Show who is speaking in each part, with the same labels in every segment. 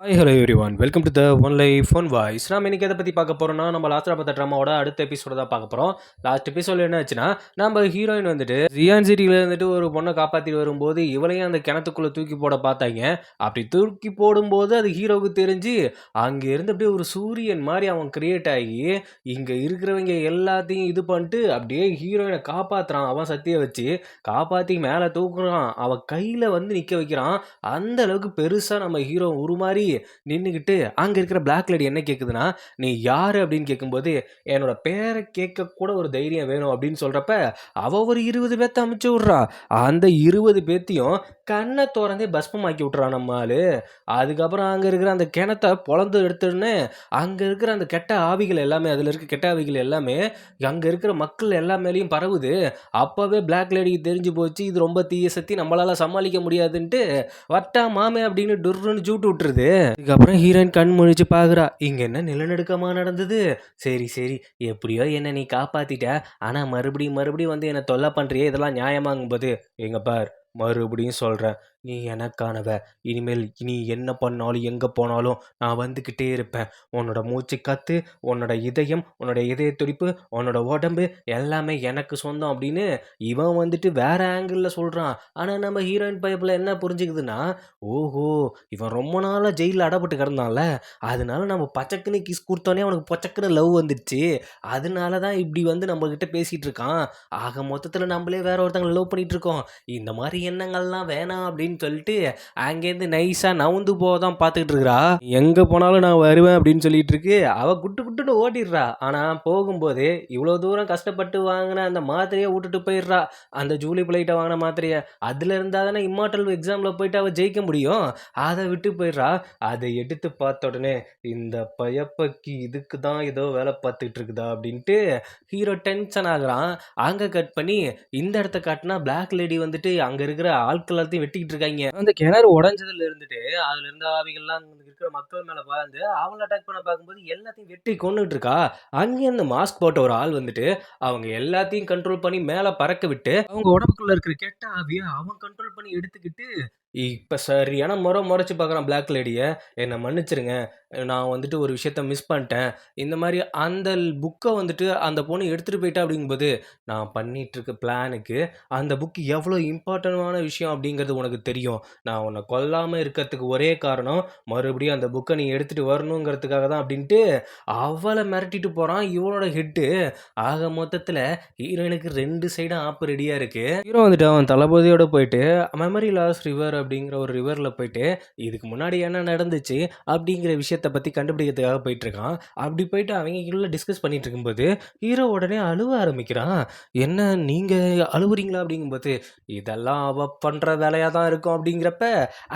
Speaker 1: Hi hello everyone welcome to the one life one voice நாம் இன்னைக்கு எதை பற்றி பார்க்க போகிறோம்னா நம்ம லாஸ்ட்டாக பார்த்த ட்ராமாவோட அடுத்த எபிசோட தான் பார்க்க போகிறோம் லாஸ்ட் எபிசோட என்ன ஆச்சுன்னா நம்ம ஹீரோயின் வந்துட்டு ஜியான் சிட்டியில் இருந்துட்டு ஒரு பொண்ணை காப்பாற்றிட்டு வரும்போது இவளையும் அந்த கிணத்துக்குள்ளே தூக்கி போட பார்த்தாங்க. அப்படி தூக்கி போடும்போது அது ஹீரோவுக்கு தெரிஞ்சு அங்கே இருந்து அப்படியே ஒரு சூரியன் மாதிரி அவன் கிரியேட் ஆகி இங்கே இருக்கிறவங்க எல்லாத்தையும் இது பண்ணிட்டு அப்படியே ஹீரோயினை காப்பாற்றுறான் அவன் சத்தியை வச்சு காப்பாற்றி மேலே தூக்குறான். அவன் கையில் வந்து நிற்க வைக்கிறான். அந்த அளவுக்கு பெருசாக நம்ம ஹீரோ உருமாறி நின்றுக்கிட்டு அங்கே இருக்கிற பிளாக் லேடி என்ன கேட்குதுன்னா நீ யார்? அப்படின்னு கேட்கும்போது என்னோட பேரை கேட்க கூட ஒரு தைரியம் வேணும் அப்படின்னு சொல்கிறப்ப அவ ஒரு இருபது பேர்த்த அமுச்சு விட்றா. அந்த இருபது பேர்த்தையும் கண்ணை திறந்தே பஸ்மமாக்கி விட்றான் நம்ம ஆள். அதுக்கப்புறம் அங்கே இருக்கிற அந்த கிணத்தை பொழந்து எடுத்துடனே அங்கே இருக்கிற அந்த கெட்ட ஆவிகள் எல்லாமே அதில் இருக்க கெட்ட ஆவிகள் எல்லாமே அங்கே இருக்கிற மக்கள் எல்லா மேலேயும் பரவுது. அப்போவே பிளாக் லேடிக்கு தெரிஞ்சு போச்சு இது ரொம்ப தீய சக்தி நம்மளால் சமாளிக்க முடியாதுன்ட்டு வட்டா மாமே அப்படின்னு டுர்ருன்னு ஜூட்டு விட்டுருது. அதுக்கப்புறம் ஹீரோயின் கண் முழிச்சு பார்க்குறா இங்கே என்ன நிலநடுக்கமாக நடந்தது? சரி சரி எப்படியோ என்னை நீ காப்பாற்றிட்ட ஆனால் மறுபடியும் மறுபடியும் வந்து என்னை தொல்லை பண்ணுறியே இதெல்லாம் நியாயமாங்கும்போது எங்கள் பார். மறுபடியும் சொல்கிறேன் நீ எனக்கானவ. இனிமேல் நீ என்ன பண்ணாலும் எங்கே போனாலும் நான் வந்துக்கிட்டே இருப்பேன். உன்னோட மூச்சு காத்து உன்னோட இதயம் உன்னோட இதய துடிப்பு உன்னோட உடம்பு எல்லாமே எனக்கு சொந்தம் அப்படின்னு இவன் வந்துட்டு வேற ஆங்கிளில் சொல்கிறான் ஆனால் நம்ம ஹீரோயின் பைப்பில் என்ன புரிஞ்சுக்குதுன்னா ஓஹோ இவன் ரொம்ப நாளாக ஜெயிலில் அடப்பட்டு கிடந்தான்ல. அதனால நம்ம பச்சக்குன்னு கிஸ் கொடுத்தோன்னே அவனுக்கு பச்சக்குன்னு லவ் வந்துடுச்சு. அதனால தான் இப்படி வந்து நம்மக்கிட்ட பேசிகிட்டு இருக்கான். ஆக மொத்தத்தில் நம்மளே வேற ஒருத்தங்களை லவ் பண்ணிகிட்டு இருக்கோம். இந்த மாதிரி எண்ணங்கள்லாம் வேணாம் அப்படின்னு சொல்லிட்டு அங்கேருந்து நைஸாக நவுந்து போக தான் பார்த்துக்கிட்டு இருக்கிறா. எங்கே போனாலும் நான் வருவேன் அப்படின்னு சொல்லிட்டு இருக்கு. அவள் குட்டு குட்டுன்னு ஓடிடுறா. ஆனால் போகும்போது இவ்வளோ தூரம் கஷ்டப்பட்டு வாங்கின அந்த மாத்திரையை விட்டுட்டு போயிடுறா. அந்த ஜூலி பிளைட்டை வாங்கின மாத்திரையை. அதில் இருந்தால் தானே இம்மார்டல் எக்ஸாமில் போயிட்டு அவள் ஜெயிக்க முடியும். அதை விட்டு போயிடுறா. அதை எடுத்து பார்த்த உடனே இந்த பயப்பக்கி இதுக்கு தான் ஏதோ வேலை பார்த்துட்டு இருக்குதா அப்படின்ட்டு ஹீரோ டென்ஷன் ஆகுறான். அங்கே கட் பண்ணி இந்த இடத்த காட்டினா பிளாக் லேடி வந்துட்டு அங்கே இருக்கிற ஆட்கள் எல்லாத்தையும் வெட்டிக்கிட்டு இருக்காங்க. அந்த கிணறு உடஞ்சதுல இருந்துட்டு அதுல இருந்த ஆவிகள்லாம் இருக்கிற மக்கள் மேல வாழ்ந்து அவங்கள அட்டாக் பண்ண பார்க்கும்போது எல்லாத்தையும் வெட்டி கொண்டுட்டு இருக்கா? அங்கே அந்த மாஸ்க் போட்ட ஒரு ஆள் வந்துட்டு அவங்க எல்லாத்தையும் கண்ட்ரோல் பண்ணி மேலே பறக்க விட்டு அவங்க உடம்புக்குள்ள இருக்கிற கெட்ட ஆவியை அவன் கண்ட்ரோல் பண்ணி எடுத்துக்கிட்டு இப்போ சரியான முறை முறைச்சி பார்க்குறான் பிளாக் லேடியை என்னை மன்னிச்சிருங்க. நான் வந்துட்டு ஒரு விஷயத்த மிஸ் பண்ணிட்டேன். இந்த மாதிரி அந்த புக்கை வந்துட்டு அந்த பொண்ணு எடுத்துகிட்டு போயிட்டா அப்படிங்கும்போது நான் பண்ணிகிட்ருக்க பிளானுக்கு அந்த புக் எவ்வளோ இம்பார்ட்டண்ட்டான விஷயம் அப்படிங்கிறது உனக்கு தெரியும். நான் உன்னை கொல்லாமல் இருக்கிறதுக்கு ஒரே காரணம் மறுபடியும் அந்த புக்கை நீ எடுத்துகிட்டு வரணுங்கிறதுக்காக தான் அப்படின்ட்டு அவளை மிரட்டிட்டு போகிறான் இவனோட ஹிட்டு ஆக மொத்தத்தில் ஹீரோயினுக்கு ரெண்டு சைடும் ஆப்பு ரெடியாக இருக்குது ஹீரோ வந்துட்டு அவன் தளபதியோட போயிட்டு மெமரி லாஸ் ரிவர் அப்படிங்கிற ஒரு ரிவரில் போயிட்டு இதுக்கு முன்னாடி என்ன நடந்துச்சு? அப்படிங்கிற விஷயத்தை பற்றி கண்டுபிடிக்கிறதுக்காக போயிட்டுருக்கான். அப்படி போயிட்டு அவங்களுக்குள்ள டிஸ்கஸ் பண்ணிட்டு இருக்கும்போது ஹீரோ உடனே அழுவ ஆரம்பிக்கிறான். என்ன நீங்கள் அழுவுறீங்களா? அப்படிங்கும்போது இதெல்லாம் அவ பண்ணுற வேலையாக தான் இருக்கும். அப்படிங்கிறப்ப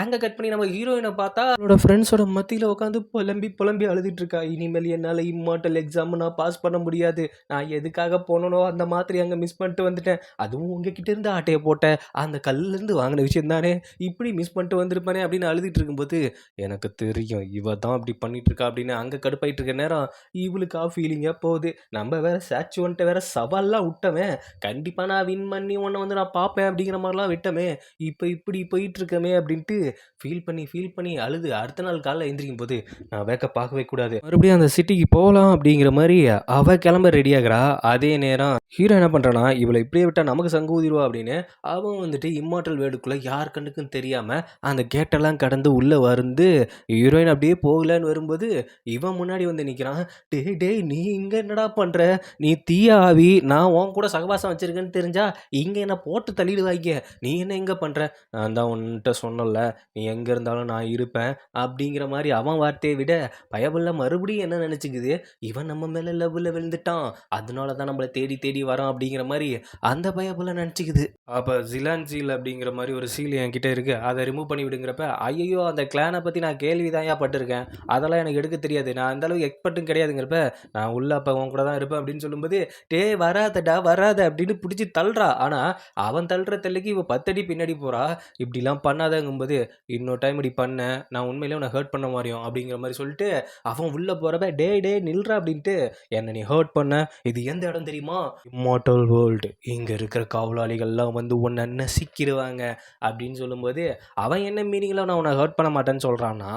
Speaker 1: அங்கே கட் பண்ணி நம்ம ஹீரோயினை பார்த்தா அவனோட ஃப்ரெண்ட்ஸோட மத்தியில் உட்காந்து புலம்பி புலம்பி அழுதுட்டுருக்கா. இனிமேல் என்னால் இம்மார்டல் எக்ஸாம் நான் பாஸ் பண்ண முடியாது. நான் எதுக்காக போனனோ அந்த மாதிரி அங்கே மிஸ் பண்ணிட்டு வந்துட்டேன். அதுவும் உங்ககிட்ட இருந்து ஆட்டையை போட்டேன் அந்த கல்லேருந்து வாங்கின விஷயம் தானே? இப்படி மிஸ் பண்ணிட்டு வந்திருப்பானே அப்படின்னு அழுதுட்டு இருக்கும்போது எனக்கு தெரியும் இவ தான் அப்படி பண்ணிட்டு இருக்கா அப்படின்னு அங்கே கடுப்பாயிட்டு இருக்க நேரம் இவளுக்கா ஃபீலிங்காக போகுது. நம்ம வேற சாச்சு வந்துட்டு வேற சவால்லாம் விட்டவன் கண்டிப்பாக நான் வின் பண்ணி உன்னை வந்து நான் பார்ப்பேன் அப்படிங்கிற மாதிரிலாம் விட்டமே. இப்போ இப்படி போயிட்டு இருக்கமே அப்படின்ட்டு ஃபீல் பண்ணி ஃபீல் பண்ணி அழுது. அடுத்த நாள் காலைல எந்திரிக்கும் போது நான் வேக்க பார்க்கவே கூடாது. மறுபடியும் அந்த சிட்டிக்கு போகலாம் அப்படிங்கிற மாதிரி அவ கிளம்ப ரெடி ஆகுறா. அதே நேரம் ஹீரோ என்ன பண்ணுறான்னா இவளை இப்படியே விட்டால் நமக்கு சங்கு ஊதிடுவா அப்படின்னு அவன் வந்துட்டு இம்மார்டல் வேர்டுக்குள்ளே யார் கண்ணுக்கும் தெரியாமல் அந்த கேட்டெல்லாம் கடந்து உள்ளே வந்து ஹீரோயின் அப்படியே போகலன்னு வரும்போது இவன் முன்னாடி வந்து நிற்கிறான் டேய் டேய் நீ இங்கே என்னடா பண்ணுற நீ தீய ஆவி. நான் உன் கூட சகவாசம் வச்சிருக்கேன்னு தெரிஞ்சா இங்கே என்ன போட்டு தள்ளிடுவாங்க நீ என்ன எங்கே பண்ணுற நான் தான் உன்கிட்ட சொன்னல நீ எங்கே இருந்தாலும் நான் இருப்பேன். அப்படிங்கிற மாதிரி அவன் வார்த்தையை விட பயபுள்ள மறுபடியும் என்ன நினச்சிக்குது? இவன் நம்ம மேலே லவ்வில் விழுந்துட்டான். அதனால தான் நம்மளை தேடி தேடி வரான். அப்படிங்கிற மாதிரி அந்த பயபுள்ள நினச்சிக்குது. அப்போ ஜிலான் சீல் அப்படிங்கிற மாதிரி ஒரு சீல் என்கிட்ட இருக்குது அதை ரிமூவ் பண்ணி விடுங்கிறப்ப ஐயோ அந்த கிளானை பற்றி நான் கேள்வி தான் பட்டிருக்கேன். அதெல்லாம் எனக்கு எடுக்க தெரியாது. நான் அந்தளவுக்கு எக்ஸ்பர்ட்டும் கிடையாதுங்கிறப்ப நான் உள்ள அப்போ உன் கூட தான் இருப்பேன் அப்படின்னு சொல்லும்போது டே வராதடா வராத அப்படின்னு பிடிச்சி தள்ளுறா. ஆனால் அவன் தள்ளுற தள்ளுக்கு இவன் பத்தடி பின்னாடி போகிறா இப்படிலாம் பண்ணாதங்கும்போது இன்னொரு டைம் இப்படி பண்ண நான் உண்மையிலே உன்னை ஹர்ட் பண்ண மாதிரியும் அப்படிங்கிற மாதிரி சொல்லிட்டு அவன் உள்ளே போகிறப்ப டே டே நில்றா அப்படின்ட்டு என்னை நீ ஹர்ட் பண்ண. இது எந்த இடம் தெரியுமா? இம்மார்டல் வேர்ல்டு இங்கே இருக்கிற காவலாளிகள்லாம் வந்து உன்னை நசிக்கிடுவாங்க அப்படின்னு சொல்லும்போது அவன் என்ன மீனிங்கில் நான் உன்னை ஹர்ட் பண்ண மாட்டேன்னு சொல்கிறான்னா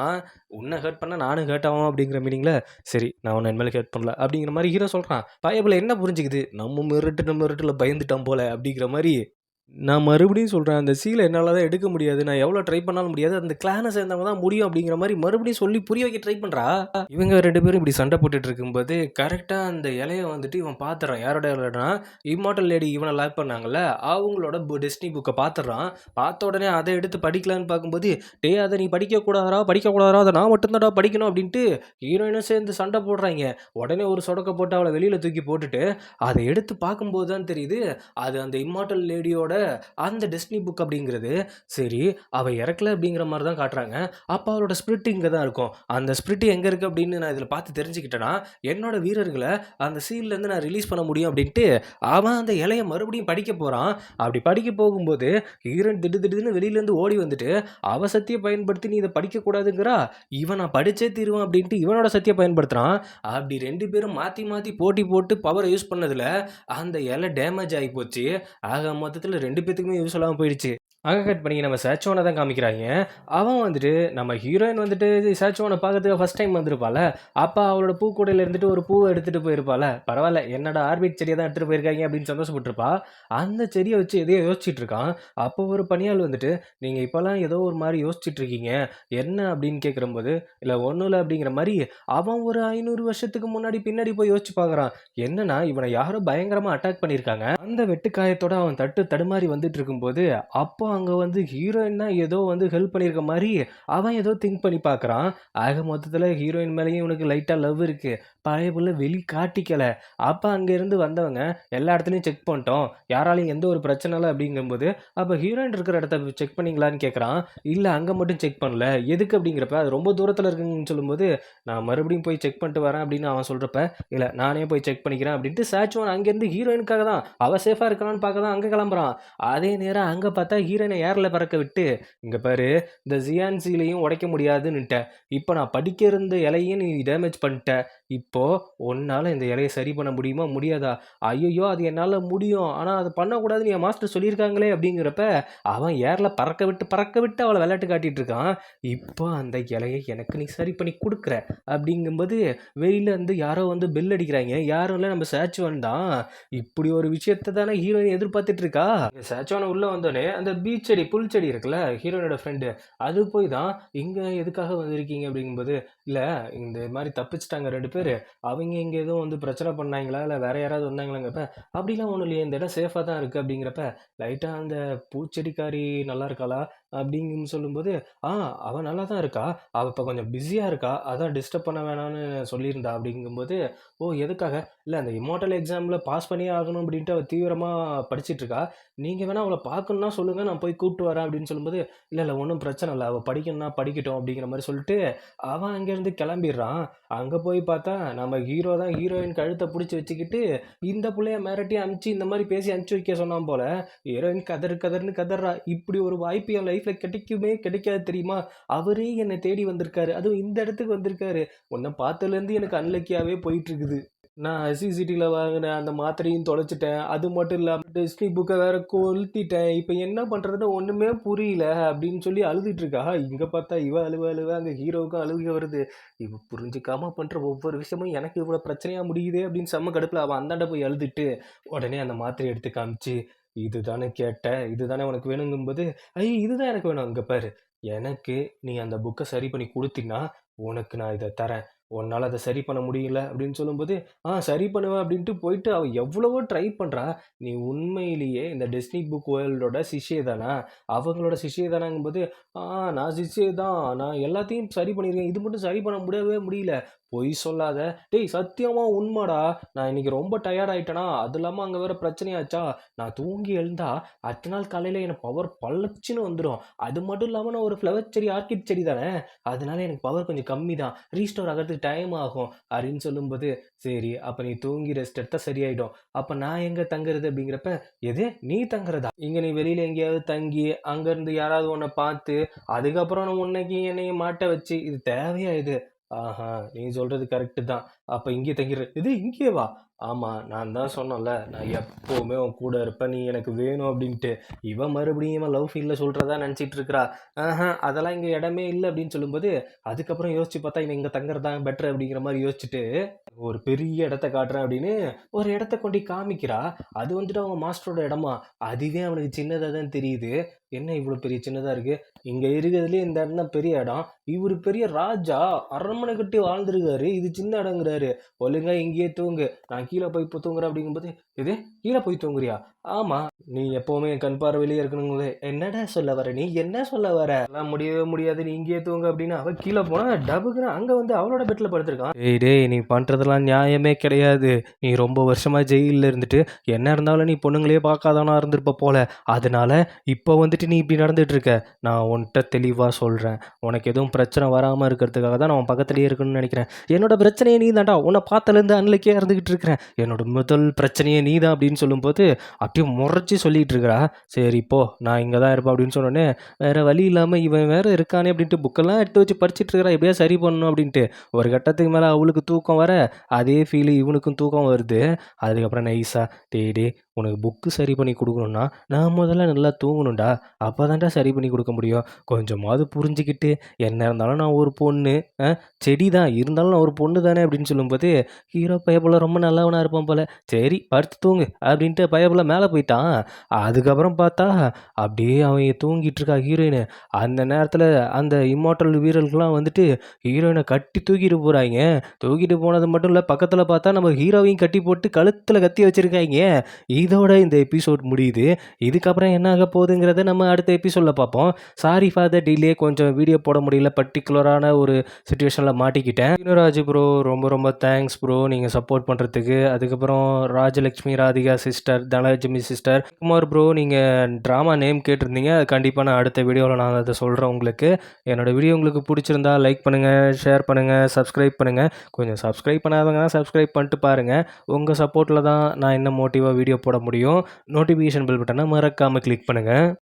Speaker 1: உன்னை ஹர்ட் பண்ண நானும் ஹர்ட் ஆகும் அப்படிங்கிற மீனிங்கில் சரி நான் உன்னை இனிமேல் ஹர்ட் பண்ணல அப்படிங்கிற மாதிரி ஹீரோ சொல்கிறான் பயபில் என்ன புரிஞ்சுக்குது? நம்ம மிரட்டு நம்ம மிரட்டில் பயந்துட்டோம் போல அப்படிங்கிற மாதிரி நான் மறுபடியும் சொல்கிறேன் அந்த சீலை என்னால் தான் எடுக்க முடியாது. நான் எவ்வளோ ட்ரை பண்ணாலும் முடியாது. அந்த கிளானை சேர்ந்தவங்க தான் முடியும் அப்படிங்கிற மாதிரி மறுபடியும் சொல்லி புரிய வைக்க ட்ரை பண்ணுறா இவங்க ரெண்டு பேரும் இப்படி சண்டை போட்டுட்டு இருக்கும்போது கரெக்டாக அந்த இலையை வந்துட்டு இவன் பார்த்துறான் யாரோட இலைனா இம்மார்டல் லேடி இவனை லாக் பண்ணாங்கல்ல அவங்களோட டெஸ்டினி புக்கை பார்த்துறான் பார்த்த உடனே அதை எடுத்து படிக்கலான்னு பார்க்கும்போது டே அதை நீ படிக்கக்கூடாதா படிக்கக்கூடாதா அதை நான் மட்டும்தான்டா படிக்கணும் அப்படின்ட்டு ஹீரோயினும் சேர்ந்து சண்டை போடுறாங்க. உடனே ஒரு சொடக்க போட்டு அவளை வெளியில் தூக்கி போட்டுட்டு அதை எடுத்து பார்க்கும்போது தான் தெரியுது அது அந்த இம்மார்டல் லேடியோட அந்த டெஸ்டினி புக் அப்படிங்கிறது சரி அவள் இறக்கல அப்படிங்கிற மாதிரி தான் காட்டுறாங்க. அப்போ அவளோட ஸ்பிரிட் இங்கே தான் இருக்கும். அந்த ஸ்பிரிட் எங்கே இருக்குது அப்படின்னு நான் இதில் பார்த்து தெரிஞ்சுக்கிட்டேன்னா என்னோட வீரர்களை அந்த சீன்லேருந்து நான் ரிலீஸ் பண்ண முடியும் அப்படின்ட்டு அவன் அந்த இலையை மறுபடியும் படிக்க போகிறான் அப்படி படிக்க போகும்போது ஹீரோயின் திடு திடுன்னு வெளியிலேருந்து ஓடி வந்துட்டு அவ சத்தியை பயன்படுத்தி நீ இதை படிக்கக்கூடாதுங்கிறா இவன் நான் படிச்சே தீருவான் அப்படின்ட்டு இவனோட சத்தியை பயன்படுத்துகிறான் அப்படி ரெண்டு பேரும் மாற்றி மாற்றி போட்டி போட்டு பவரை யூஸ் பண்ணதில் அந்த இலை டேமேஜ் ஆகி போச்சு. ஆக மொத்தத்தில் ரெண்டு பேத்துக்குமே யூஸ் இல்லாமல் போயிடுச்சு. அங்கே கட் பண்ணி நம்ம சேச்சோனை தான் காமிக்கிறாங்க. அவன் வந்துட்டு நம்ம ஹீரோயின் வந்துட்டு சேச்சோனை பார்க்கறதுக்கு ஃபஸ்ட் டைம் வந்திருப்பாள். அப்போ அவளோட பூக்கூடையில் இருந்துட்டு ஒரு பூவை எடுத்துகிட்டு போயிருப்பாள். பரவாயில்ல என்னடா ஆர்பிட் செடியை தான் எடுத்துகிட்டு போயிருக்காங்க அப்படின்னு சந்தோஷப்பட்டிருப்பா. அந்த செடியை வச்சு எதையோ யோசிச்சுட்டு இருக்கான். அப்போ ஒரு பணியாள் வந்துட்டு நீங்கள் இப்போல்லாம் ஏதோ ஒரு மாதிரி யோசிச்சுட்டு இருக்கீங்க. என்ன அப்படின்னு கேட்குறம்போது இல்லை ஒன்றும் இல்லை அப்படிங்கிற மாதிரி அவன் ஒரு ஐநூறு வருஷத்துக்கு முன்னாடி பின்னாடி போய் யோசிச்சு பார்க்குறான். என்னன்னா இவனை யாரோ பயங்கரமாக அட்டாக் பண்ணியிருக்காங்க. அந்த வெட்டுக்காயத்தோட அவன் தட்டு தடுமாறி வந்துட்டு இருக்கும்போது அப்போ அங்கே வந்து ஹீரோயின்னா ஏதோ வந்து ஹெல்ப் பண்ணியிருக்க மாதிரி அவன் ஏதோ திங்க் பண்ணி பார்க்குறான் ஆக மொத்தத்தில் ஹீரோயின் மேலேயும் இவனுக்கு லைட்டாக லவ் இருக்குது பழைய புள்ள வெளி காட்டிக்கல. அப்போ அங்கேருந்து வந்தவங்க எல்லா இடத்துலையும் செக் பண்ணிட்டோம். யாராலையும் எந்த ஒரு பிரச்சனை இல்லை அப்படிங்கும்போது அப்போ ஹீரோயின் இருக்கிற இடத்த செக் பண்ணீங்களான்னு கேட்குறான் இல்லை அங்கே மட்டும் செக் பண்ணல. எதுக்கு அப்படிங்கிறப்ப அது ரொம்ப தூரத்தில் இருக்குங்கன்னு சொல்லும்போது நான் மறுபடியும் போய் செக் பண்ணிட்டு வரேன் அப்படின்னு அவன் சொல்கிறப்ப இல்லை நானே போய் செக் பண்ணிக்கிறேன் அப்படின்ட்டு சாச்சுவான் அங்கேருந்து ஹீரோயினுக்காக தான் அவள் சேஃபாக இருக்கலான்னு பார்க்க தான் அங்கே கிளம்புறான். அதே நேரம் அங்கே பார்த்தா ஹீரோ ஹீரோயினை ஏரில் பறக்க விட்டு இங்கே பாரு இந்த ஜியான்சிலையும் உடைக்க முடியாதுன்னுட்ட இப்போ நான் படிக்க இருந்த இலையும் நீ டேமேஜ் பண்ணிட்ட. இப்போ உன்னால் இந்த இலையை சரி பண்ண முடியுமா? முடியாதா? ஐயோ அது என்னால் முடியும். ஆனால் அது பண்ணக்கூடாதுன்னு என் மாஸ்டர் சொல்லியிருக்காங்களே அப்படிங்கிறப்ப அவன் ஏரில் பறக்க விட்டு பறக்க விட்டு அவளை விளையாட்டு காட்டிட்டு இருக்கான். இப்போ அந்த இலையை எனக்கு நீ சரி பண்ணி கொடுக்குற அப்படிங்கும்போது வெளியில இருந்து யாரோ வந்து பெல் அடிக்கிறாங்க. யாரும் இல்லை நம்ம சேச்சுவன் தான். இப்படி ஒரு விஷயத்தை தானே ஹீரோயின் எதிர்பார்த்துட்டு இருக்கா? சேச்சுவான உள்ளே வந்தோடனே அந்த பீச் செடி புல் செடி இருக்குல்ல ஹீரோனோட ஃப்ரெண்டு அது போய் தான் இங்கே எதுக்காக வந்திருக்கீங்க? அப்படிங்கும்போது இல்லை இந்த மாதிரி தப்பிச்சிட்டாங்க ரெண்டு பேர். அவங்க இங்கே எதுவும் வந்து பிரச்சனை பண்ணாங்களா? இல்லை வேற யாராவது வந்தாங்களாங்கிறப்ப அப்படிலாம் ஒன்றும் இல்லையே இந்த இடம் சேஃபாக தான் இருக்குது அப்படிங்கிறப்ப லைட்டாக அந்த பூச்செடிக்காரி நல்லா இருக்காளா? அப்படிங்கன்னு சொல்லும்போது ஆ அவள் நல்லா தான் இருக்கா. அவள் இப்போ கொஞ்சம் பிஸியாக இருக்கா. அதான் டிஸ்டர்ப் பண்ண வேணாம்னு சொல்லியிருந்தா. அப்படிங்கும்போது ஓ எதுக்காக? இல்லை அந்த இமோட்டல் எக்ஸாமில் பாஸ் பண்ணியே ஆகணும். அப்படின்ட்டு அவள் தீவிரமாக படிச்சிட்ருக்கா. நீங்கள் வேணால் அவளை பார்க்கணுன்னா சொல்லுங்கள் நான் போய் கூப்பிட்டு வரேன். அப்படின்னு சொல்லும்போது இல்லை இல்லை ஒன்றும் பிரச்சனை இல்லை. அவள் படிக்கணும்னா படிக்கட்டும். அப்படிங்கிற மாதிரி சொல்லிட்டு அவன் அங்கேருந்து கிளம்பிடுறான். அங்கே போய் பார்த்தா நம்ம ஹீரோ தான் ஹீரோயின் கழுத்தை பிடிச்சி வச்சுக்கிட்டு இந்த பிள்ளைய மிரட்டி அனுப்பிச்சு இந்த மாதிரி பேசி அனுப்பிச்சு வைக்க சொன்னான் போல். ஹீரோயின் கதறு கதர்னு கதறா. இப்படி ஒரு வாய்ப்பு என் லைஃப்பில் கிடைக்குமே கிடைக்காது தெரியுமா? அவரே என்னை தேடி வந்திருக்காரு. அதுவும் இந்த இடத்துக்கு வந்திருக்காரு. உன்னை பார்த்ததுலேருந்து எனக்கு அன்லக்கியாகவே போயிட்டு இருக்குது நான் சிசிடியில் வாங்கின அந்த மாத்திரையும் தொலைச்சிட்டேன். அது மட்டும் இல்லாமல் டிஸ்னி புக்கை வேற கொளுத்திட்டேன். இப்போ என்ன பண்ணுறதுன்னு ஒன்றுமே புரியல அப்படின்னு சொல்லி அழுதுட்டுருக்கா. இங்கே பார்த்தா இவ அழுவ அழுவ அங்கே ஹீரோவுக்கும் அழுக வருது. இவ புரிஞ்சுக்காம பண்ணுற ஒவ்வொரு விஷயமும் எனக்கு இவ்வளோ பிரச்சனையாக முடியுதே அப்படின்னு செம்ம கடுப்பில் அவன் அந்தாண்ட போய் அழுதுட்டு உடனே அந்த மாத்திரையை எடுத்து காமிச்சு இதுதானே கேட்ட இதுதானே உனக்கு வேணுங்கும்போது "ஐய! இதுதான் எனக்கு வேணும். அங்கே பாரு. எனக்கு நீ அந்த புக்கை சரி பண்ணி கொடுத்தீன்னா உனக்கு நான் இதை தரேன். உன்னால் அதை சரி பண்ண முடியல அப்படின்னு சொல்லும்போது ஆ சரி பண்ணுவேன் அப்படின்ட்டு போயிட்டு அவள் எவ்வளவோ ட்ரை பண்ணுறா நீ உண்மையிலேயே இந்த டெஸ்னி புக் வேர்ல்டோட சிஷ்யை தானா? அவங்களோட சிஷ்யை தானாங்கும்போது ஆ நான் சிஷ்யை தான் நான் எல்லாத்தையும் சரி பண்ணியிருக்கேன். இது மட்டும் சரி பண்ண முடியவே முடியல. பொய் சொல்லாத. டேய் சத்தியமா உண்மைடா. நான் இன்னைக்கு ரொம்ப டயர்ட் ஆயிட்டேனா? அது இல்லாமல் அங்கே வேற பிரச்சனையாச்சா? நான் தூங்கி எழுந்தா அடுத்த நாள் காலையில் எனக்கு பவர் பழச்சின்னு வந்துடும் அது மட்டும் இல்லாமல் நான் ஒரு ஃப்ளவர் செடி ஆர்கிட் செடி தானே? அதனால எனக்கு பவர் கொஞ்சம் கம்மி தான் ரீஸ்டோர் ஆகிறதுக்கு டைம் ஆகும். அப்படின்னு சொல்லும்போது சரி அப்போ நீ தூங்கி ரெஸ்ட் எடுத்தால் சரியாயிடும். அப்போ நான் எங்கே தங்குறது அப்படிங்கிறப்ப எது? நீ தங்குறதா? இங்கே நீ வெளியில் எங்கேயாவது தங்கி அங்கேருந்து யாராவது உன்னை பார்த்து அதுக்கப்புறம் நான் உன்னைக்கு என்னையும் மாட்ட வச்சு இது தேவையா இது? ஆஹா நீ சொல்றது கரெக்டு தான். அப்போ இங்கே தங்கிடுற இது இங்கேயே வா. ஆமாம் நான் தான் சொன்னேன்ல நான் எப்போவுமே உன் கூட இருப்பேன் நீ எனக்கு வேணும் அப்படின்ட்டு. இவன் மறுபடியும் இவன் லவ் ஃபீல்ல சொல்கிறதா நினச்சிட்டு இருக்கிறா ஆஹா அதெல்லாம் இங்கே இடமே இல்லை அப்படின்னு சொல்லும்போது அதுக்கப்புறம் யோசிச்சு பார்த்தா இவன் இங்கே தங்குறதா பெட்டர் அப்படிங்கிற மாதிரி யோசிச்சுட்டு ஒரு பெரிய இடத்த காட்டுறேன் அப்படின்னு ஒரு இடத்த கொண்டு காமிக்கிறா. அது வந்துட்டு அவங்க மாஸ்டரோட இடமா? அதுவே அவனுக்கு சின்னதாக தான் தெரியுது. என்ன இவ்வளோ பெரிய சின்னதாக இருக்குது இங்கே இருக்கிறதுலே இந்த இடம் தான் பெரிய இடம். இவர் பெரிய ராஜா. அரண்மனை கட்டி வாழ்ந்துருக்காரு. இது சின்ன இடங்கிறாரு. ஒழுங்கா இங்கேயே தூங்கு. நான் கீழே போய் இப்போ தூங்குறேன் அப்படிங்கும்போது இது கீழே போய் தூங்குறியா? ஆமாம் நீ எப்போவுமே என் கண் பார்வையிலே இருக்கணுங்களே என்னடா சொல்ல வர? நீ என்ன சொல்ல வர? எல்லாம் முடியவே முடியாது. நீ இங்கேயே தூங்க அப்படின்னு அவ கீழே போனா டபுக்குன்னு அங்கே வந்து அவளோட பெட்டில் படுத்திருக்கான் ஏய் டேய் நீ பண்ணுறதெல்லாம் நியாயமே கிடையாது. நீ ரொம்ப வருஷமா ஜெயிலில் இருந்துட்டு என்ன இருந்தாலும் நீ பொண்ணுங்களே பார்க்காதவனா இருந்திருப்ப போல. அதனால இப்போ வந்துட்டு நீ இப்படி நடந்துட்டு இருக்க நான் உன்கிட்ட தெளிவாக சொல்கிறேன் உனக்கு எதுவும் பிரச்சனை வராமல் இருக்கிறதுக்காக தான் நான் பக்கத்துலேயே இருக்கணும்னு நினைக்கிறேன். என்னோட பிரச்சனையே நீ தான்டா உன்னை பார்த்தலேருந்து அன்னைக்கே இருந்துக்கிட்டு இருக்கிறேன். என்னோட முதல் பிரச்சனையே நீ தான் அப்படின்னு சொல்லும்போது அப்படியே முறைச்சி சொல்லிகிட்டு இருக்கிறா சரி போ நான் இங்கே தான் இருப்பேன் அப்படின்னு சொன்னோடனே வேறு வழி இல்லாமல் இவன் வேறு இருக்கானே அப்படின்ட்டு புக்கெல்லாம் எடுத்து வச்சு படிச்சிட்டு இருக்கிறா எப்படியா சரி பண்ணணும்? அப்படின்ட்டு ஒரு கட்டத்துக்கு மேலே அவளுக்கு தூக்கம் வர அதே ஃபீல் இவனுக்கும் தூக்கம் வருது. அதுக்கப்புறம் நைஸாக தேடி உனக்கு புக்கு சரி பண்ணி கொடுக்கணுன்னா நான் முதல்ல நல்லா தூங்கணும்டா. அப்போ தான்டா சரி பண்ணி கொடுக்க முடியும். கொஞ்சமாவது புரிஞ்சுக்கிட்டு என்ன இருந்தாலும் நான் ஒரு பொண்ணு ஆ, செடி தான் இருந்தாலும் நான் ஒரு பொண்ணு தானே அப்படின்னு சொல்லும்போது ஹீரோ பயப்புல ரொம்ப நல்லவனாக இருப்பான் போல. சரி படுத்து தூங்கு அப்படின்ட்டு பயப்புல மேலே போயிட்டான். அதுக்கப்புறம் பார்த்தா அப்படியே அவன் தூங்கிட்டு இருக்கா ஹீரோயின். அந்த நேரத்தில் அந்த இம்மார்ட்டல் வீரர்களுக்கெல்லாம் வந்துட்டு ஹீரோயினை கட்டி தூக்கிட்டு போகிறாங்க தூக்கிட்டு போனது மட்டும் இல்லை பக்கத்தில் பார்த்தா நம்ம ஹீரோவையும் கட்டி போட்டு கழுத்தில் கத்தி வச்சுருக்காங்க இதோட இந்த எபிசோட் முடியுது. இதுக்கப்புறம் என்ன ஆக போகுதுங்கிறத நம்ம அடுத்த எபிசோடில் பார்ப்போம். சாரி ஃபார் த டிலே கொஞ்சம் வீடியோ போட முடியல. பர்டிகுலரான ஒரு சுச்சுவேஷனில் மாட்டிக்கிட்டேன். ராஜு ப்ரோ ரொம்ப ரொம்ப தேங்க்ஸ் ப்ரோ நீங்கள் சப்போர்ட் பண்ணுறதுக்கு அதுக்கப்புறம் Rajalakshmi Radhika sister Dhanalakshmi sister Kumar bro நீங்கள் ட்ராமா நேம் கேட்டிருந்தீங்க. அது கண்டிப்பாக நான் அடுத்த வீடியோவில் நான் அதை சொல்கிறேன் உங்களுக்கு. என்னோட வீடியோ உங்களுக்கு பிடிச்சிருந்தா லைக் பண்ணுங்கள் ஷேர் பண்ணுங்கள் சப்ஸ்கிரைப் பண்ணுங்கள் கொஞ்சம் சப்ஸ்கிரைப் பண்ணாதவங்கன்னா சப்ஸ்கிரைப் பண்ணிட்டு பாருங்கள் உங்கள் சப்போர்ட்டில் தான் நான் இன்னும் மோட்டிவாக வீடியோ போட முடியும். நோட்டிஃபிகேஷன் பில் பட்டனை மறக்காமல் கிளிக் பண்ணுங்கள்